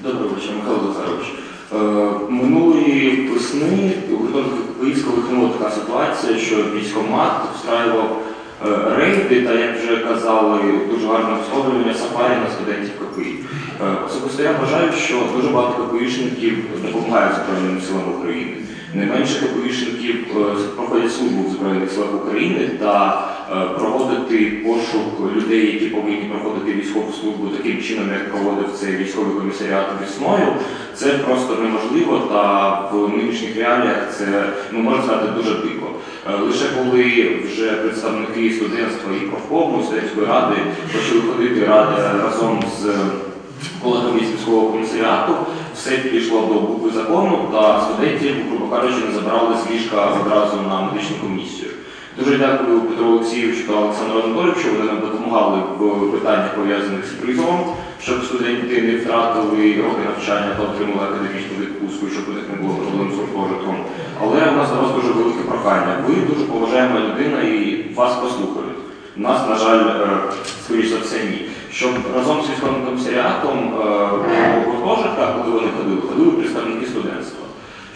Доброго вечора, Михайло Лазарович. Е, Минулої весни у Київська вихнула така ситуація, що військомат встраював е, рейди та, як вже казали, дуже гарне висловлювання сафарі на студентів КПІ. Е, Особисто я вважаю, що дуже багато КПІшників допомагають Збройним силам України. Не менше КПІшників проходять службу в Збройних силах України та проводити пошук людей, які повинні проходити військову службу таким чином, як проводив це військовий комісаріат весною, це просто неможливо. Та в нинішніх реаліях це ну можна сказати дуже дико. Е, Лише коли вже представники студентства і профкому студентської ради почали ходити ради разом з колегами з військового комісаріату, все підійшло до букви закону, та студентів, грубо кажучи, не забрали з ліжка одразу на медичну комісію. Дуже дякую Петру Олексійовичу та Олександру Анатолійовичу. Вони нам допомагали в питаннях пов'язаних з призовом, щоб студенти не втратили роки навчання та отримали академічну відпустку, щоб у них не було проблем з гуртожитком. Але у нас вас дуже велике прохання. Ви дуже поважаєма людина і вас послухають. Нас, на жаль, е, скоріш за все, ні. Щоб разом з військовим комісаріатом е, у гуртожитках, коли вони ходили, ходили представники студентства.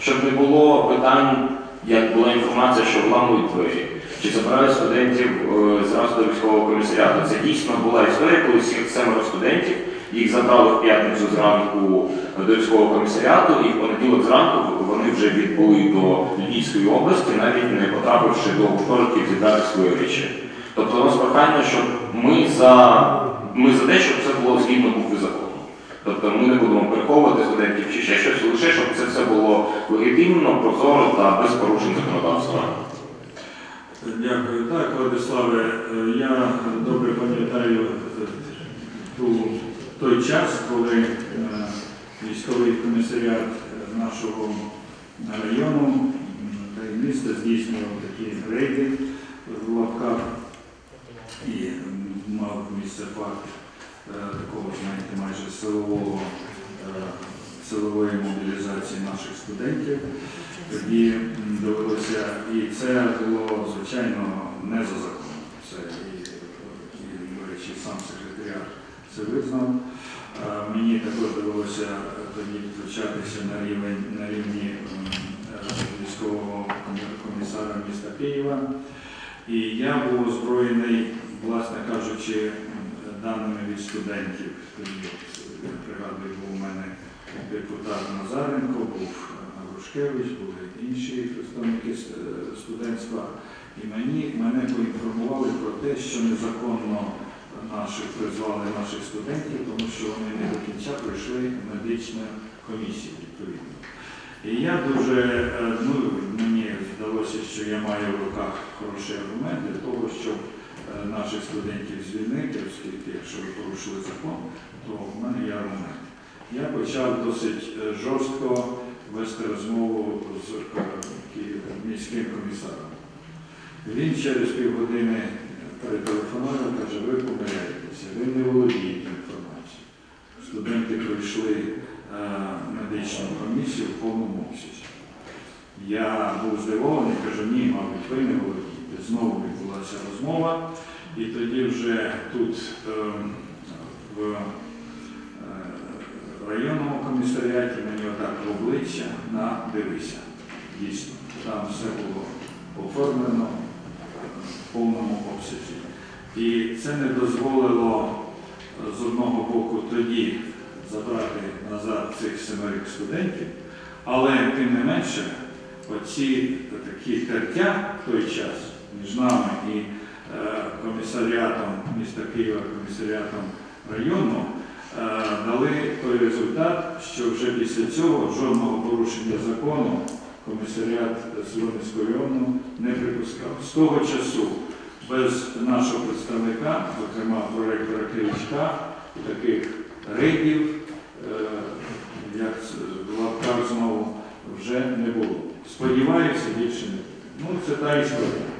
Щоб не було питань, як була інформація, що вламують двері, чи забирають студентів е, зразу до військового комісаріату. Це дійсно була історія, коли всіх семеро студентів їх забрали в п'ятницю зранку до військового комісаріату, і в понеділок зранку вони вже відбули до Львівської області, навіть не потрапивши до гуртожитків зібрати свої речі. Тобто у нас прохання, щоб ми за, ми за те, щоб це було згідно букви закону. Тобто ми не будемо переховувати студентів чи ще щось, лише щоб це все було легітимно, прозоро та без порушень законодавства. Дякую. Так, Владиславе, я добре пам'ятаю е, той час, коли е, військовий комісаріат е, нашого району та й міста здійснював такі рейди в лапках і мав місце факт такого, знаєте, майже силового, силової мобілізації наших студентів. Тоді довелося, і це було, звичайно, не за законом. Це і, до речі, сам секретаріат це визнав. Е, Мені також довелося тоді включатися на рівень на рівні е, військового комісара міста Києва. І я був озброєний, власне кажучи, даними від студентів. Тоді, пригадую, був у мене депутат Назаренко, був Грушкевич, були інші представники е, студентства. І мені, мене поінформували про те, що незаконно наших призвали наших студентів, тому що вони не до кінця пройшли медичну комісію відповідно. І я дуже, е, ну, мені здалося, що я маю в руках хороший аргумент для того, щоб е, наших студентів звільнити, оскільки якщо ви порушили закон, то в мене є аргумент. Я почав досить е, жорстко вести розмову з е, міським комісаром. Він через півгодини перетелефонував, каже, ви помиляєтеся, ви не володієте інформацією. Студенти пройшли е, медичну комісію в повному обсязі. Я був здивований, кажу, ні, мабуть, ви не володієте. Знову відбулася розмова, і тоді вже тут е, в районному комісаріаті мені отак в обличчя на дивися. Дійсно, там все було оформлено в повному обсязі. І це не дозволило з одного боку тоді забрати назад цих семерих студентів, але тим не менше, оці такі тертя в той час між нами і е, комісаріатом міста Києва, комісаріатом району, дали той результат, що вже після цього жодного порушення закону комісаріат Солом'янського району не припускав. З того часу без нашого представника, зокрема проректора Київська, таких рейдів, е, як в лапках знову, вже не було. Сподіваюся, більше не. Ну, це та історія.